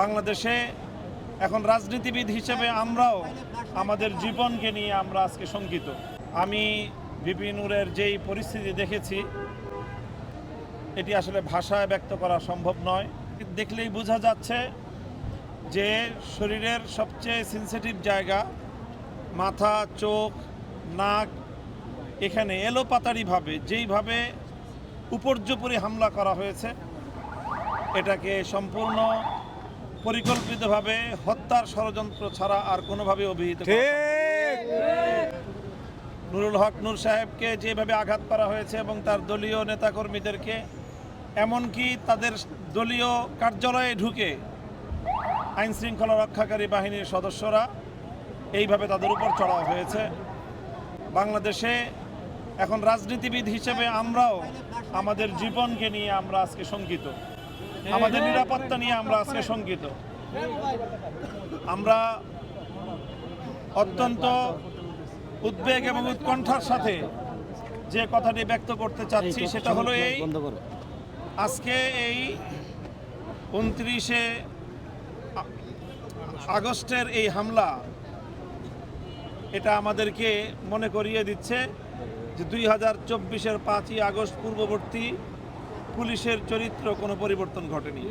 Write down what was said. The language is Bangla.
বাংলাদেশে এখন রাজনীতিবিদ হিসেবে আমরাও আমাদের জীবনকে নিয়ে আমরা আজকে শঙ্কিত। আমি বিপিনুরের যেই পরিস্থিতি দেখেছি, এটি আসলে ভাষায় ব্যক্ত করা সম্ভব নয়। দেখলেই বোঝা যাচ্ছে যে শরীরের সবচেয়ে সেন্সিটিভ জায়গা মাথা, চোখ, নাক, এখানে এলোপাতারিভাবে যেইভাবে উপর্যুপরি হামলা করা হয়েছে, এটাকে সম্পূর্ণ পরিকল্পিতভাবে হত্যার ষড়যন্ত্র ছাড়া আর কোনোভাবে অভিহিত নুরুল হক নূর সাহেবকে যেভাবে আঘাত করা হয়েছে এবং তার দলীয় নেতাকর্মীদেরকে এমনকি তাদের দলীয় কার্যালয়ে ঢুকে আইন শৃঙ্খলা রক্ষাকারী বাহিনীর সদস্যরা এইভাবে তাদের উপর চড়াও হয়েছে। বাংলাদেশে এখন রাজনীতিবিদ হিসেবে আমরাও আমাদের জীবনকে নিয়ে আমরা আজকে শঙ্কিত। আমাদের নিরাপত্তা নিয়ে আমরা আজকে শঙ্কিত। আমরা অত্যন্ত উদ্বেগ এবং উৎকণ্ঠার সাথে যে কথাটি ব্যক্ত করতে চাচ্ছি, সেটা হলো এই, আজকে এই উনত্রিশে আগস্টের এই হামলা, এটা আমাদেরকে মনে করিয়ে দিচ্ছে যে দুই হাজার চব্বিশের পাঁচই আগস্ট পূর্ববর্তী পুলিশের চরিত্র কোনো পরিবর্তন ঘটেনি।